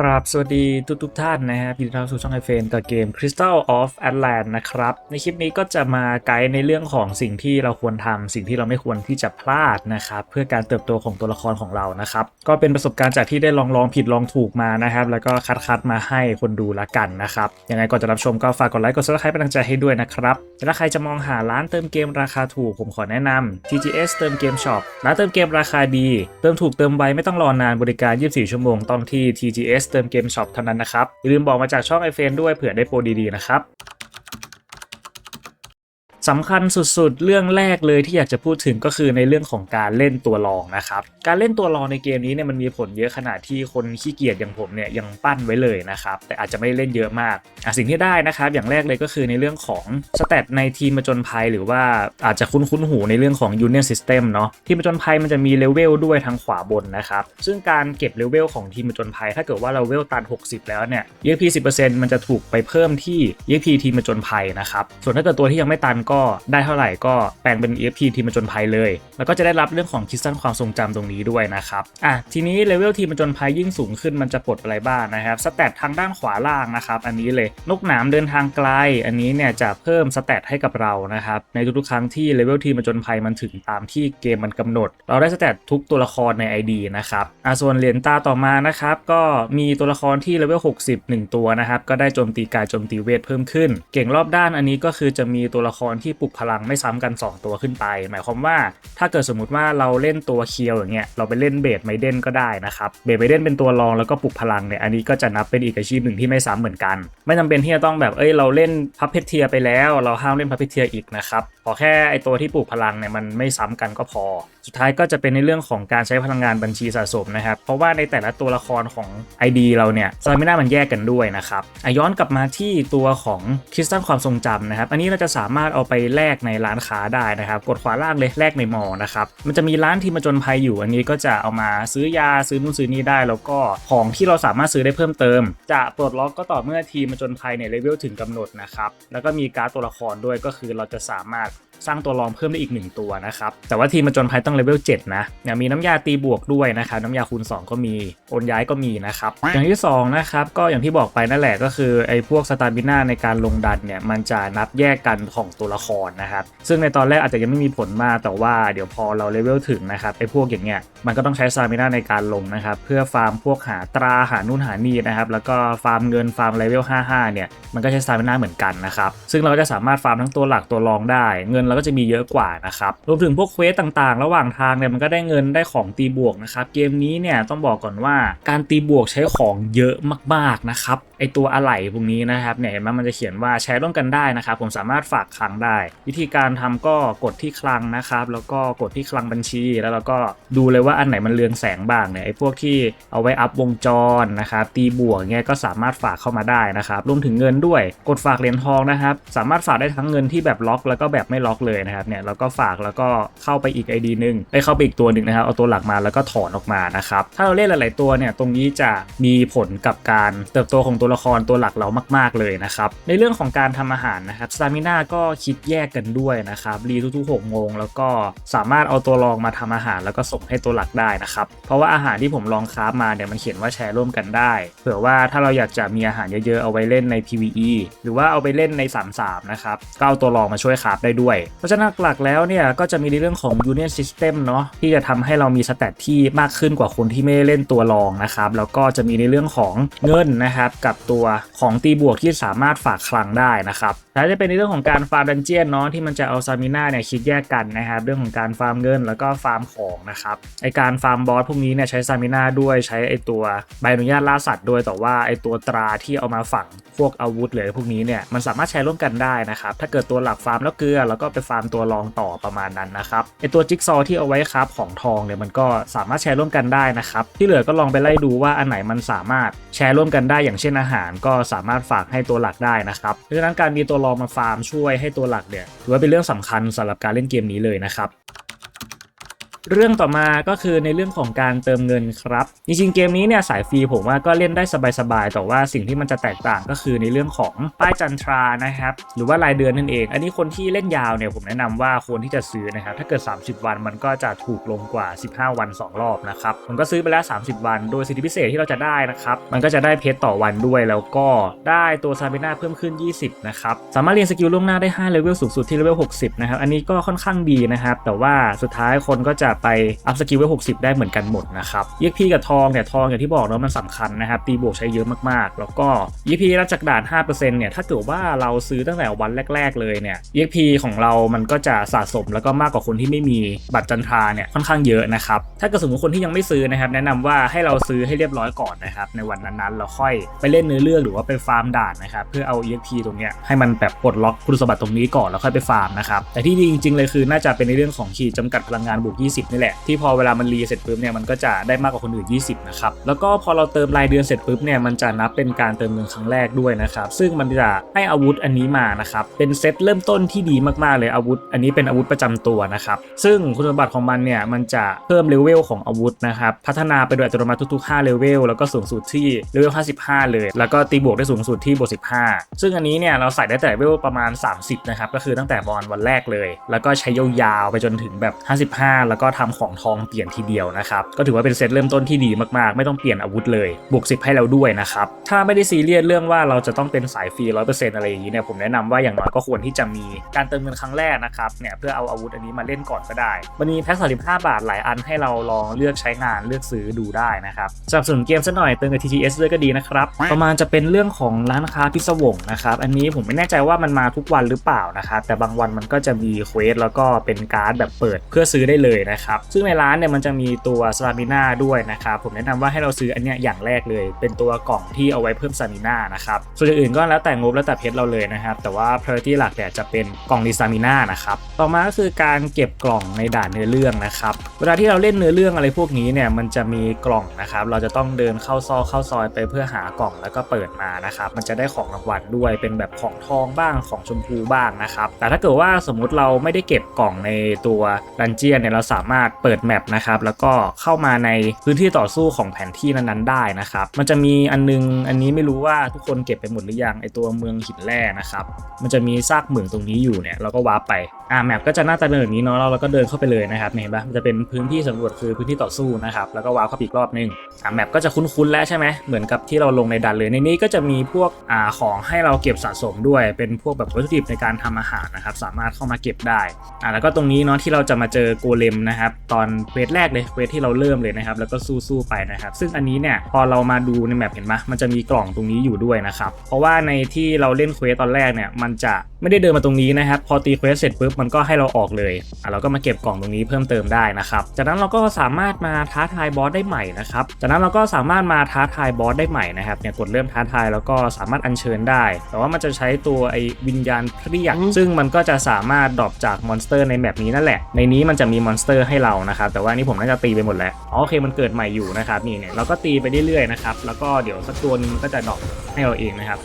กราบสวัสดีทุกทุกท่านนะครับยินดีต้อนรับสู่ช่องไอเฟนกับเกม Crystal of Atlant นะครับ ในคลิปนี้ก็จะมาไกด์ในเรื่องของสิ่งที่เราควรทำสิ่งที่เราไม่ควรที่จะพลาดนะครับเพื่อการเติบโตของตัวละครของเรานะครับ ก็เป็นประสบการณ์จากที่ได้ลองลองผิดลองถูกมานะครับ แล้วก็คัดคัดมาให้คนดูละกันนะครับยังไงก่อนจะรับชมก็ฝากกดไลค์กด subscribe เป็นกำลังใจให้ด้วยนะครับและถ้าใครจะมองหาร้านเติมเกมราคาถูกผมขอแนะนำ TGS เติมเกมช็อปร้านเติมเกมราคาดี เติมถูกเติมไวไม่ต้องรอนานบริการ 24 ชั่วโมงต้องที่ TGS เติมเกมช็อปเท่านั้นนะครับอย่าลืมบอกมาจากช่องไอเฟนด้วยเผื่อได้โปรดีๆนะครับ สำคัญสุดๆ เรื่องแรกเลยที่อยากจะพูดถึงก็คือในเรื่องของการเล่นตัวรองนะครับ การเล่นตัวรองในเกมนี้เนี่ยมันมีผลเยอะขนาดที่คนขี้เกียจอย่างผมเนี่ยยังปั้นไว้เลยนะครับ แต่อาจจะไม่ได้เล่นเยอะมากอะสิ่งที่ได้นะครับ อย่างแรกเลยก็คือในเรื่องของสเตตในทีมมจนภัย หรือว่าอาจจะคุ้นๆหูในเรื่องของ Union System เนาะทีมมจนภัยมันจะมีเลเวลด้วยทางขวาบนนะครับซึ่งการเก็บเลเวลของทีมมจนภัย ถ้าเกิดว่าเราเวลตัน 60 แล้วเนี่ย EXP 10%มันจะถูกไปเพิ่มที่ EP ทีมมาจนภัยนะครับส่วนถ้าเกิดตัวที่ยังไม่ตันกได้เท่าไหร่ก็แปลงเป็น EXP ทีมจนภัยเลย แล้วก็จะได้รับเรื่องของคิดสั้นความทรงจำตรงนี้ด้วยนะครับอะทีนี้เลเวลทีมจนภัยยิ่งสูงขึ้นมันจะปลดอะไรบ้างนะครับสเตตทางด้านขวาล่างนะครับอันนี้เลยนกหนามเดินทางไกล อันนี้เนี่ยจะเพิ่มสเตตให้กับเรานะครับในทุกๆครั้งที่เลเวลทีมจนภัยมันถึงตามที่เกมมันกำหนด เราได้สเตตทุกตัวละครใน ID นะครับอะส่วนเหรียญตาต่อมานะครับก็มีตัวละครที่เลเวล60 1 ตัวนะครับก็ได้โจมตีกายโจมตีเวทเพิ่มขึ้น เก่งรอบด้านอันนี้ก็คือจะมีตัวละครที่ปลุกพลังไม่ซ้ำกัน 2 ตัวขึ้นไป หมายความว่าถ้าเกิดสมมติว่าเราเล่นตัวเคียวอย่างเงี้ยเราไปเล่นเบดไมเดนก็ได้นะครับเบดไมเดนเป็นตัวรองแล้วก็ปลุกพลังเนี่ยอันนี้ก็จะนับเป็นอีกอาชีพหนึ่งที่ไม่ซ้ำเหมือนกัน ไม่จำเป็นที่จะต้องแบบเอ้ยเราเล่นพับเพชเทียไปแล้ว เราห้ามเล่นพับเพชเทียอีกนะครับขอแค่ไอตัวที่ปลุกพลังเนี่ยมันไม่ซ้ำกันก็พอ สุดท้ายก็จะเป็นในเรื่องของการใช้พลังงานบัญชีสะสมนะครับเพราะว่าในแต่ละตัวละครของ ID เราเนี่ยสไมิน่ามันแยกกันด้วยนะครับอย้อนกลับมาที่ตัวของคริสตัลความทรงจำนะครับอันนี้เราจะสามารถเอาไปไปแลกในร้านค้าได้นะครับ กดขวาล่างเลยแลกในมอล์นะครับ มันจะมีร้านที่มาจนภัยอยู่ อันนี้ก็จะเอามาซื้อยาซื้อนู่นซื้อนี่ได้ แล้วก็ของที่เราสามารถซื้อได้เพิ่มเติม จะปลดล็อกก็ต่อเมื่อทีมมาจนภัยเนี่ยเลเวลถึงกำหนดนะครับ แล้วก็มีการ์ดตัวละครด้วยก็คือเราจะสามารถสร้างตัวรองเพิ่มได้อีก 1 ตัวนะครับ แต่ว่าทีมมาจนภัยต้องเลเวล7นะอย่างมีน้ำยาตีบวกด้วยนะครับน้ำยาคูณ 2 ก็มีโอนย้ายก็มีนะครับ อย่างที่ 2 นะครับ ก็อย่างที่บอกไปนั่นแหละก็คือไอ้พวกสตาร์บิน่าในการลงดันเนี่ยมันจะนับแยกกันของตัวละครนะครับ ซึ่งในตอนแรกอาจจะยังไม่มีผลมากแต่ว่าเดี๋ยวพอเราเลเวลถึงนะครับไอ้พวกอย่างเงี้ยมันก็ต้องใช้สตาร์บิน่าในการลงนะครับ เพื่อฟาร์มพวกหาตราหานู่นหานี่นะครับ แล้วก็ฟาร์มเงินฟาร์มเลเวล55 เนี่ย มันก็ใช้สตาร์บิน่าเหมือนกันนะครับ ซึ่งเราก็จะสามารถฟาร์มทั้งตัวหลักตัวรองได้ เงินเราก็จะมีเยอะกว่านะครับรวมถึงพวกเควสต่างๆ ระหว่างทางเนี่ยมันก็ได้เงินได้ของตีบวกนะครับเกมนี้เนี่ยต้องบอกก่อนว่าการตีบวกใช้ของเยอะมากๆนะครับไอตัวอะไหล่พวกนี้นะครับเนี่ยเห็นไหมมันจะเขียนว่าแชร์ร่วมกันได้นะครับผมสามารถฝากคลังได้ วิธีการทำก็กดที่คลังนะครับ แล้วก็กดที่คลังบัญชี แล้วเราก็ดูเลยว่าอันไหนมันเรืองแสงบ้างเนี่ยไอ้พวกที่เอาไว้อัพวงจรนะครับตีบวกเงี้ยก็สามารถฝากเข้ามาได้นะครับรวมถึงเงินด้วยกดฝากเหรียญทองนะครับ สามารถฝากได้ทั้งเงินที่แบบล็อก แล้วก็แบบไม่ล็อกเลยนะครับเนี่ยเราก็ฝากแล้วก็เข้าไปอีก ID หนึ่งไปเข้าไปอีกตัวหนึ่งนะครับเอาตัวหลักมาแล้วก็ถอนออกมานะครับถ้าเราเล่นหลาย ๆ ตัวเนี่ยตรงนี้จะมีผลกับการเติบโตของตัวละครตัวหลักเรามาก ๆ เลยนะครับในเรื่องของการทำอาหารนะครับสตามิน่าก็คิดแยกกันด้วยนะครับรีทุกๆ6โมงแล้วก็สามารถเอาตัวรองมาทำอาหารแล้วก็ส่งให้ตัวหลักได้นะครับ เพราะว่าอาหารที่ผมลองคราฟมาเนี่ยมันเขียนว่าแชร์ร่วมกันได้ เผื่อว่าถ้าเราอยากจะมีอาหารเยอะๆ เอาไว้เล่นใน PVE หรือว่าเอาไปเล่นใน 33 นะครับ ก็เอาตัวรองมาช่วยคราฟได้ด้วย เพราะฉะนั้นหลักๆแล้วเนี่ยก็จะมีในเรื่องของ Union System เนาะที่จะทำให้เรามีสแตทที่มากขึ้นกว่าคนที่ไม่ได้เล่นตัวรองนะครับแล้วก็จะมีในเรื่องของเงินนะครับกับตัวของตีบวกที่สามารถฝากคลังได้นะครับแล้จะเป็นในเรื่องของการฟาร์มดันเจียนเนาะที่มันจะเอาซามิน่าเนี่ยคิดแยกกันนะครับเรื่องของการฟาร์มเงินแล้วก็ฟาร์มของนะครับไอการฟาร์มบอสพวกนี้เนี่ยใช้ซามิน่าด้วยใช้ไอตัวใบอนุญาตล่าสัตว์ด้วยแต่ว่าไอตัวตราที่เอามาฝังพวกอาวุธหรือพวกนี้เนี่ยมันสามารถใช้ร่วมกันได้นะครับถ้าเกิดตัวหลักฟาร์มแล้วเกลือแล้วก็ไปฟาร์มตัวรองต่อประมาณนั้นนะครับไอตัวจิ๊กซอที่เอาไว้ครับของทองเนี่ยมันก็สามารถแชร์ร่วมกันได้นะครับที่เหลือก็ลองไปไล่ดูว่าอันไหนมันสามารถแชร์ร่วมกันได้อย่างเช่นอาหาร ก็สามารถฝากให้ตัวหลักได้นะครับเพราะฉะนั้นการมีตัวรองมาฟาร์มช่วยให้ตัวลักเนี่ยถือว่าเป็นเรื่องสำคัญสำหรับการเล่นเกมนี้เลยนะครับ เรื่องต่อมาก็คือในเรื่องของการเติมเงินครับ จริงๆเกมนี้เนี่ยสายฟรีผมว่าก็เล่นได้สบายๆแต่ว่าสิ่งที่มันจะแตกต่างก็คือในเรื่องของป้ายจันทรานะครับหรือว่ารายเดือนนั่นเอง อันนี้คนที่เล่นยาวเนี่ยผมแนะนำว่าควรที่จะซื้อนะครับถ้าเกิด 30 วันมันก็จะถูกลงกว่า 15 วัน 2 รอบนะครับผมก็ซื้อไปแล้ว 30 วัน โดยสิทธิพิเศษที่เราจะได้นะครับมันก็จะได้เพชรต่อวันด้วยแล้วก็ได้ตัวซาเบน่าเพิ่มขึ้น 20นะครับสามารถเรียนสกิลล่วงหน้าได้5เลเวลสูงสุดที่เลเวล60นะครับอันนี้ก็ค่อนข้างดีนะครับแต่ว่าสุดท้ายคนก็จะไปอัพสกิลเลเวล60 ได้เหมือนกันหมดนะครับเยกพีกับทองเนี่ยทองอย่างที่บอกเนาะมันสำคัญนะครับตีบวกใช้เยอะมากๆ แล้วก็เยกพีรับจากด่าน 5%เนี่ยถ้าเกิดว่าเราซื้อตั้งแต่วันแรก ๆ เลยเนี่ยเยกพีของเรามันก็จะสะสมแล้วก็มากกว่าคนที่ไม่มีบัตรจันทราเนี่ยค่อนข้างเยอะนะครับถ้าเกิดสมมติคนที่ยังไม่ซื้อนะครับแนะนำว่าให้เราซื้อให้เรียบร้อยก่อนนะครับในวันนั้นๆเราค่อยไปเล่นเนื้อเรื่องหรือว่าไปฟาร์มด่านนะครับเพื่อเอา EXP ตรงเนี้ยให้มันแบบปลดล็อกคุณสมบัติตรงนี้ก่อนแล้วค่อยไปฟาร์มนะครับแต่ที่ดีจริงๆเลยคือน่าจะเป็นในเรื่องของขีดจำกัดพลังงานบวก20นี่แหละ ที่พอเวลามันรีเสร็จปุ๊บเนี่ยมันก็จะได้มากกว่าคนอื่น 20 นะครับ แล้วก็พอเราเติมรายเดือนเสร็จปุ๊บเนี่ยมันจะนับเป็นการเติมเงินครั้งแรกด้วยนะครับ ซึ่งมันจะให้อาวุธอันนี้มานะครับเป็นเซตเริ่มต้นที่ดีมากๆเลยอาวุธ อันนี้เป็นอาวุธประจำตัวนะครับซึ่งคุณสมบัติของมันเนี่ยมันจะเพิ่มเลเวลของอาวุธนะครับพัฒนาไปโดยอัตโนมัติทุกๆ5เลเวลแล้วก็สูงสุดที่เลเวล55 เลย แล้วก็ตีบวกได้สูงสุดที่บวก15 ซึ่งอันนี้เนี่ยเราใส่ได้แต่เลเวลประมาณ 30 นะครับก็คือตั้งแต่บอลวันแรกเลย แล้วก็ใช้ยาวๆไปจนถึงแบบ 55 แล้วก็ทำของทองเปลี่ยนทีเดียวนะครับก็ถือว่าเป็นเซตเริ่มต้นที่ดีมากๆ ไม่ต้องเปลี่ยนอาวุธเลยบวก10ให้เราด้วยนะครับถ้าไม่ได้ซีเรียสเรื่องว่าเราจะต้องเป็นสายฟรี100%อร์เซ็นต์อะไรอย่างนี้เนี่ยผมแนะนำว่าอย่างน้อยก็ควรที่จะมีการเติมเงินครั้งแรกนะครับเนี่ยเพื่อเอาอาวุธอันนี้มาเล่นก่อนก็ได้มันมีแพ็ค35บาทหลายอันให้เราลองเลือกใช้งานเลือกซื้อดูได้นะครับสนับสนุนเกมซะหน่อยเติมกับ TTS ด้วยก็ดีนะครับประมาณจะเป็นเรื่องของร้านค้าพิศวงนะครับอันนี้ผมไม่แน่ใจว่ามันมาทุกวันหรือเปล่านะครับแต่บางวันมันก็จะมีเควสแล้วก็เป็นการ์ดแบบเปิดเพื่อซื้อได้เลยนะครับ ซึ่งในร้านเนี่ยมันจะมีตัวสตามิน่าด้วยนะครับ ผมแนะนำว่าให้เราซื้ออันเนี้ยอย่างแรกเลย เป็นตัวกล่องที่เอาไว้เพิ่มสตามิน่านะครับ ส่วนอื่นๆก็แล้วแต่งบแล้วแต่เพชรเราเลยนะครับ แต่ว่า priority หลักเนี่ยจะเป็นกล่องดีสตามิน่านะครับ ต่อมาก็คือการเก็บกล่องในด่านเนื้อเรื่องนะครับ เวลาที่เราเล่นเนื้อเรื่องอะไรพวกนี้เนี่ยมันจะมีกล่องนะครับ เราจะต้องเดินเข้าซอกเข้าซอยไปเพื่อหากล่องแล้วก็เปิดมานะครับ มันจะได้ของรางวัลด้วย เป็นแบบของทองบ้างของชมพูบ้างนะครับ แต่ถ้าเกิดว่าสมมุติเราไม่ได้เก็บกล่องในตัวดันเจียนเนี่ยเราสามารถเปิดแมปนะครับแล้วก็เข้ามาในพื้นที่ต่อสู้ของแผนที่นั้นๆได้นะครับ มันจะมีอันนึงอันนี้ไม่รู้ว่าทุกคนเก็บไปหมดหรือยังไอตัวเมืองหินแร่นะครับ มันจะมีซากเหมืองตรงนี้อยู่เนี่ยเราก็วาร์ปไป อ่าแมปก็จะหน้าตาเป็นแบบนี้เนาะเราก็เดินเข้าไปเลยนะครับเห็นปะมันจะเป็นพื้นที่สำรวจคือพื้นที่ต่อสู้นะครับแล้วก็ว้าร์ปเข้าอีกรอบนึงอ่าแมปก็จะคุ้นๆแล้วใช่ไหมเหมือนกับที่เราลงในดันเลยในนี้ก็จะมีพวกอ่าของให้เราเก็บสะสมด้วย เป็นพวกแบบวัตถุดิบในการทำอาหารนะครับสามารถเข้ามาเก็บได้อ่าแล้วก็ตรงนี้เนาะที่เราจะมาเจอโกเลมนะครับตอนเวทแรกเลยเวทที่เราเริ่มเลยนะครับแล้วก็สู้ๆไปนะครับซึ่งอันนี้เนี่ยพอเรามาดูในแมปเห็นปะมันจะมีกล่องตรงนี้อยู่ด้วยนะครับเพราะว่าในที่เราเล่นเควสตอนแรกเนี่ยมันจะไม่ได้เดินมาตรงนี้นะครับพอตีเควสเสร็จปุ๊บมันก็ให้เราออกเลยอะเราก็มาเก็บกล่องตรงนี้เพิ่มเติมได้นะครับจากนั้นเราก็สามารถมาท้าทายบอสได้ใหม่นะครับจากนั้นเราก็สามารถมาท้าทายบอสได้ใหม่นะครับเนี่ยกดเริ่มท้าทายแล้วก็สามารถอัญเชิญได้ แต่ว่ามันจะใช้ตัวไอ้วิญญาณเพรียกซึ่งมันก็จะสามารถดรอปจากมอนสเตอร์ในแมปนี้นั่นแหละ ในนี้มันจะมีมอนสเตอร์ให้เรานะครับแต่ว่าอันนี้ผมน่าจะตีไปหมดแล้วอ๋อโอเคมันเกิดใหม่อยู่นะครับนี่เนี่ยเราก็ตีไปเรื่อยๆนะครับแล้วก็เดี๋ยวสักตัวนึงมันก็จะดรอปให้เราเองนะครับ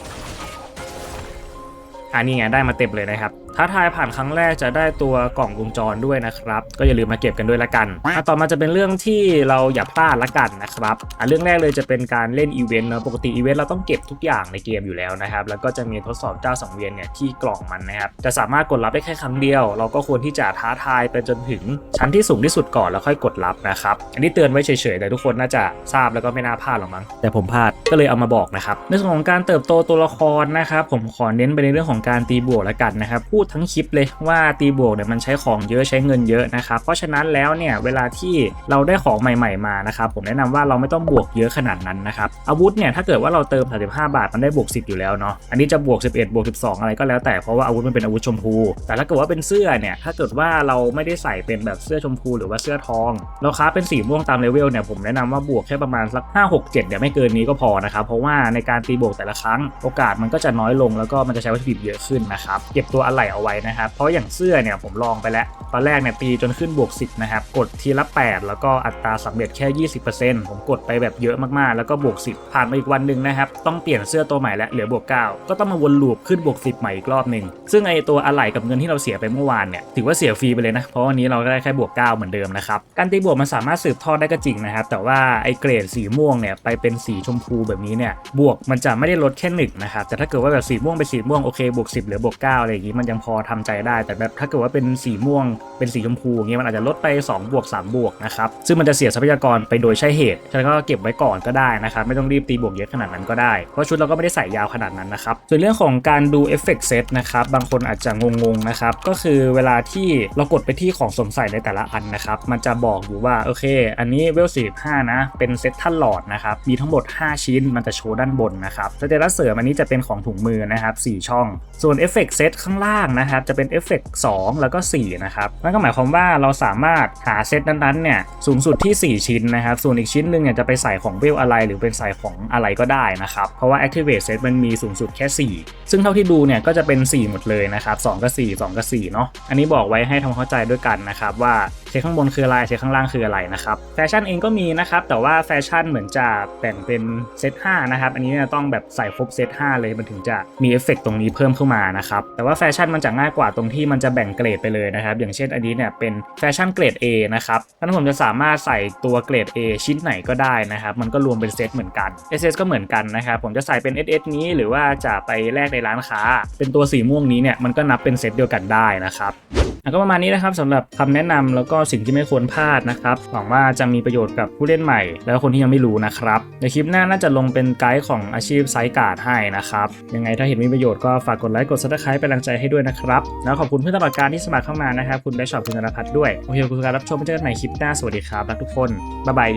อันนี้ไงได้มาเต็มเลยนะครับ ท้าทายผ่านครั้งแรกจะได้ตัวกล่องวงจรด้วยนะครับ ก็อย่าลืมมาเก็บกันด้วยละกันอะต่อมาจะเป็นเรื่องที่เราอย่าพลาดละกันนะครับอะเรื่องแรกเลยจะเป็นการเล่นอีเวนต์เนอะปกติอีเวนต์เราต้องเก็บทุกอย่างในเกมอยู่แล้วนะครับ แล้วก็จะมีทดสอบเจ้าสังเวียนเนี่ยที่กล่องมันนะครับจะสามารถกดรับได้แค่ครั้งเดียว เราก็ควรที่จะท้าทายไปจนถึงชั้นที่สูงที่สุดก่อนแล้วค่อยกดรับนะครับอันนี้เตือนไว้เฉยๆแต่ทุกคนน่าจะทราบแล้วก็ไม่น่าพลาดหรอกมั้งแต่ผมพลาดก็เลยเอามาบอกนะครับในส่วนของการเติบโตตัวละครนะครับผมขอเน้นไปในเรื่องของการตีบวกแล้วกันนะครับพูดทั้งคลิปเลยว่าตีบวกเนี่ยมันใช้ของเยอะใช้เงินเยอะนะครับเพราะฉะนั้นแล้วเนี่ยเวลาที่เราได้ของใหม่ ๆมานะครับผมแนะนำว่าเราไม่ต้องบวกเยอะขนาดนั้นนะครับอาวุธเนี่ยถ้าเกิดว่าเราเติม 35 บาทมันได้บวก 10 อยู่แล้วเนาะอันนี้จะบวก 11 บวก 12 อะไรก็แล้วแต่เพราะว่าอาวุธมันเป็นอาวุธชมพู แต่ถ้าเกิดว่าเป็นเสื้อเนี่ยถ้าเกิดว่าเราไม่ได้ใส่เป็นแบบเสื้อชมพูหรือว่าเสื้อทองเราค้าเป็นสีม่วงตามเลเวลเนี่ยผมแนะนำว่าบวกแค่ประมาณสัก5 6 7เนี่ยไม่เกินนี้ก็พอนะครับเพราะว่าในการตีบวกแต่ละครั้งโอกาสมันก็จะน้อยลงแล้วก็มันจะใช้วัตถุดิบเยอะขึ้นนะครับเก็บตัวอะไหล่เอาไว้นะครับ เพราะอย่างเสื้อเนี่ยผมลองไปแล้ว ตอนแรกเนี่ยตีจนขึ้นบวก 10 นะครับ กดทีละ 8 แล้วก็อัตราสำเร็จแค่ 20%ผมกดไปแบบเยอะมากๆ แล้วก็บวก 10 ผ่านมาอีกวันหนึ่งนะครับ ต้องเปลี่ยนเสื้อตัวใหม่แล้วเหลือบวก 9 ก็ต้องมาวนลูปขึ้นบวก 10 ใหม่อีกรอบหนึ่งซึ่งไอตัวอะไหล่กับเงินที่เราเสียไปเมื่อวานเนี่ยถือว่าเสียฟรีไปเลยนะ เพราะวันนี้เราได้แค่บวก 9 เหมือนเดิมนะครับ การตีบวกมันสามารถสืบทอดได้ก็จริงนะครับ แต่ว่าไอเกรดสีม่วงเนี่ยไปเป็นสีชมพูแบบนี้เนี่ยบวกมันจะไม่ได้ลดแค่หนึ่งนะครับแต่ถ้าเกิดว่าแบบสีม่วงเป็นสีม่วงโอเคบวก10เหลือบวก9อะไรอย่างงี้มันยังพอทำใจได้ แต่แบบถ้าเกิดว่าเป็นสีม่วง เป็นสีชมพูอย่างเงี้ยมันอาจจะลดไป2บวก3บวกนะครับซึ่งมันจะเสียทรัพยากรไปโดยใช่เหตุฉะนั้นก็เก็บไว้ก่อนก็ได้นะครับไม่ต้องรีบตีบวกเยอะขนาดนั้นก็ได้ เพราะชุดเราก็ไม่ได้ใส่ยาวขนาดนั้นนะครับส่วนเรื่องของการดูเอฟเฟกต์เซตนะครับบางคนอาจจะงงๆนะครับก็คือเวลาที่เรากดไปที่ของสวมใส่ในแต่ละอันนะครับมันจะบอกอยู่ว่าโอเค อันนี้เวล45นะเป็นเซตท่านหลอดนะครับมีทั้งหมด 5 ชิ้นมันจะโชว์ด้านบนนะครับสเตตัสเสริมอันนี้จะเป็นของถุงมือนะครับ4ช่อง ส่วนเอฟเฟกต์เซตข้างล่างนะครับจะเป็นเอฟเฟกต์2แล้วก็ 4 นะครับนั่นก็หมายความว่าเราสามารถหาเซตนั้นๆเนี่ยสูงสุดที่ 4 ชิ้นนะครับ ส่วนอีกชิ้นหนึ่งเนี่ยจะไปใส่ของเวลอะไร หรือเป็นใส่ของอะไรก็ได้นะครับ เพราะว่า activate set มันมีสูงสุดแค่ 4 ซึ่งเท่าที่ดูเนี่ยก็จะเป็น 4 หมดเลยนะครับ2กับ4 2กับ4เนาะอันนี้บอกไว้ให้ทำความเข้าใจด้วยกันนะครับว่าเซตข้างบนคืออะไรเซตข้างล่างคืออะไรนะครับแฟชั่นเองก็มีนะครับแต่ว่าแฟชั่นเหมือนจะแบ่งเป็นเซต5นะครับอันนี้เนี่ยต้องแบบใส่ครบเซต5เลยมันถึงจะมีเอฟเฟกต์ตรงนี้เพิ่มเข้ามานะครับแต่ว่าแฟชั่นมันจะง่ายกว่าตรงที่มันจะแบ่งเกรดไปเลยนะครับ อย่างเช่นอันนี้เนี่ยเป็นแฟชั่นเกรด A นะครับนั้นผมจะสามารถใส่ตัวเกรด A ชิ้นไหนก็ได้นะครับ มันก็รวมเป็นเซตเหมือนกัน SS ก็เหมือนกันนะครับผมจะใส่เป็น SS นี้หรือว่าจะไปแลกในร้านค้า เป็นตัวสีม่วงนี้เนี่ยมันก็นับเป็นเซตเดียวกันได้นะครับ ก็ประมาณนี้นะครับสำหรับคำแนะนำแล้วก็สิ่งที่ไม่ควรพลาดนะครับหวังว่าจะมีประโยชน์กับผู้เล่นใหม่ แล้วคนที่ยังไม่รู้นะครับในคลิปหน้าน่าจะลงเป็นไกด์ของอาชีพไซการ์ดให้นะครับยังไงถ้าเห็นมีประโยชน์ก็ฝากกดไลค์กดซับสไครป์เป็นกำลังใจให้ด้วยนะครับแล้วขอบคุณเพื่อนตลอดการที่สมัครเข้ามานะครับคุณได้ชอบคุณธนพัฒน์ด้วยโอเคขอบคุณการรับชมไว้เจอกันใหม่คลิปหน้าสวัสดีครับรักทุกคนบ๊ายบาย